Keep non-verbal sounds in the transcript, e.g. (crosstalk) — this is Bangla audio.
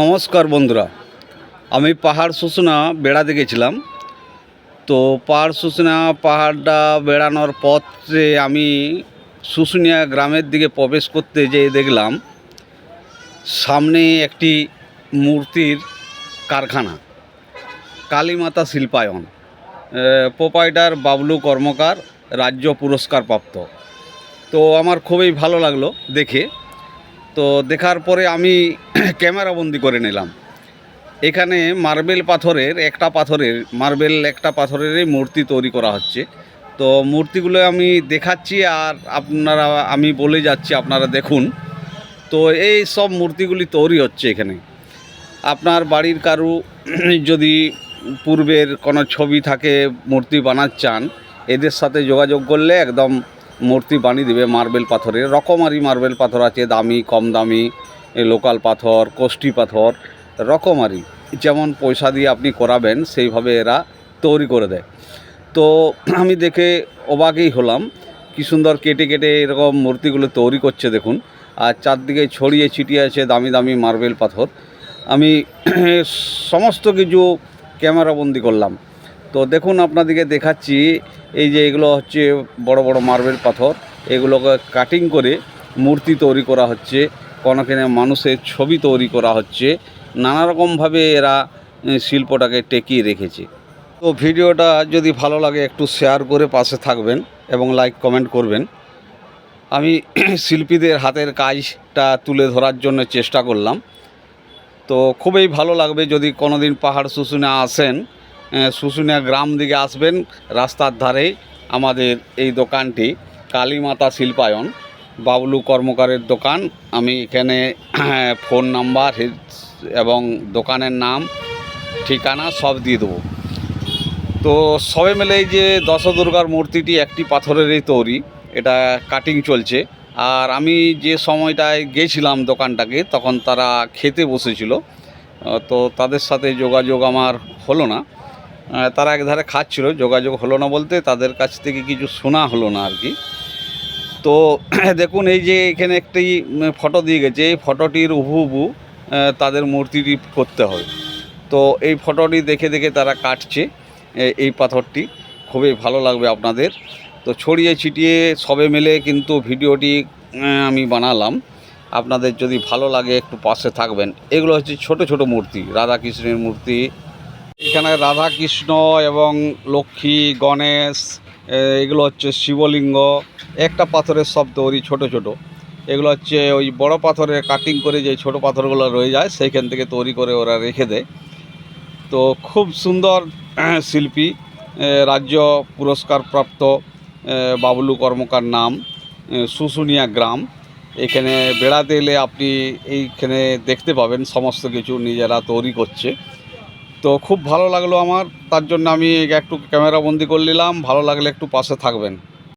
নমস্কার বন্ধুরা। আমি পাহাড় শুশুনা বেড়াতে গেছিলাম। তো পাহাড় শুশুনা পাহাড়টা বেড়ানোর পথে আমি শুশুনিয়া গ্রামের দিকে প্রবেশ করতে যেয়ে দেখলাম, সামনে একটি মূর্তির কারখানা, কালীমাতা শিল্পায়ন। প্রোপাইটার বাবলু কর্মকার, রাজ্য পুরস্কার প্রাপ্ত তো আমার খুবই ভালো লাগল দেখে। তো দেখার পরে আমি (clears throat) ক্যামেরাবন্দি করে নিলাম। এখানে মার্বেল পাথরের একটা পাথরের, মার্বেল একটা পাথরেরই মূর্তি তৈরি করা হচ্ছে। তো মূর্তিগুলো আমি দেখাচ্ছি আর আপনারা, আমি বলে যাচ্ছি, আপনারা দেখুন। তো এই সব মূর্তিগুলি তৈরি হচ্ছে এখানে। আপনার বাড়ির কারু (clears throat) যদি পূর্বের কোনো ছবি থাকে, মূর্তি বানাতে চান এদের সাথে যোগাযোগ করলে একদম মূর্তি বানিয়ে দেবে মার্বেল পাথরের রকমারি মার্বেল পাথর আছে, দামি, কম দামি লোকাল পাথর কোষ্টি পাথর, রকমারি। যেমন পয়সা দিয়ে আপনি করাবেন, সেইভাবে এরা তৈরি করে দেয়। তো (clears throat) আমি দেখে অবাকই হলাম, কি সুন্দর কেটে কেটে এরকম মূর্তিগুলো তৈরি করছে দেখুন। আর চারদিকে ছড়িয়ে ছিটিয়ে আছে দামি দামি মার্বেল পাথর। আমি (clears throat) সমস্ত কিছু ক্যামেরাবন্দি করলাম। তো দেখুন আপনাদেরকে দেখাচ্ছি এই যে এগুলো হচ্ছে বড় বড় মার্বেল পাথর, এগুলোকে কাটিং করে মূর্তি তৈরি করা হচ্ছে কোনোখানে মানুষের ছবি তৈরি করা হচ্ছে নানা রকমভাবে এরা শিল্পটাকে টেকিয়ে রেখেছে। তো ভিডিওটা যদি ভালো লাগে একটু শেয়ার করে পাশে থাকবেন এবং লাইক কমেন্ট করবেন। আমি (clears throat) শিল্পীদের হাতের কাজটা তুলে ধরার জন্য চেষ্টা করলাম। তো খুবই ভালো লাগবে যদি কোনো দিন পাহাড় শুশুনে আসেন শুশুনিয়া গ্রাম দিকে আসবেন, রাস্তার ধারে আমাদের এই দোকানটি, কালীমাতা শিল্পায়ন, বাবলু কর্মকারের দোকান। আমি এখানে ফোন নাম্বার এবং দোকানের নাম, ঠিকানা সব দিয়ে দেবো। তো সবে মিলে এই যে দশ দুর্গার মূর্তিটি একটি পাথরেরই তৈরি, এটা কাটিং চলছে। আর আমি যে সময়টায় গেছিলাম দোকানটাকে, তখন তারা খেতে বসেছিল। তো তাদের সাথে যোগাযোগ আমার হলো না। তারা একধারে খাচ্ছিল, যোগাযোগ হলো না বলতে তাদের কাছ থেকে কিছু শোনা হলো না আর কি। তো (clears throat) দেখুন, এই যে এখানে একটি ফটো দিয়ে গেছে, এই ফটোটির উহু তাদের মূর্তিটি করতে হবে। তো এই ফটোটি দেখে দেখে তারা কাটছে এই পাথরটি। খুবই ভালো লাগবে আপনাদের। তো ছড়িয়ে ছিটিয়ে সবে মিলে কিন্তু ভিডিওটি আমি বানালাম। আপনাদের যদি ভালো লাগে, একটু পাশে থাকবেন। এগুলো হচ্ছে ছোট ছোট মূর্তি রাধা কৃষ্ণের মূর্তি এখানে রাধা কৃষ্ণ এবং লক্ষ্মী, গণেশ এগুলো হচ্ছে শিবলিঙ্গ, একটা পাথরের সব তৈরি ছোট ছোট। এগুলো হচ্ছে ওই বড় পাথরে কাটিং করে যে ছোট পাথরগুলো রয়ে যায়, সেইখান থেকে তৈরি করে ওরা রেখে দেয়। তো খুব সুন্দর শিল্পী রাজ্য পুরস্কার প্রাপ্ত বাবলু কর্মকার নাম শুশুনিয়া গ্রাম। এখানে বেড়াতে এলে আপনি এইখানে দেখতে পাবেন, সমস্ত কিছু নিজেরা তৈরি করছে। তো খুব ভালো লাগল আমার। তার জন্য আমি একটু ক্যামেরা বন্দি করে নিলাম। ভালো লাগলে একটু পাশে থাকবেন।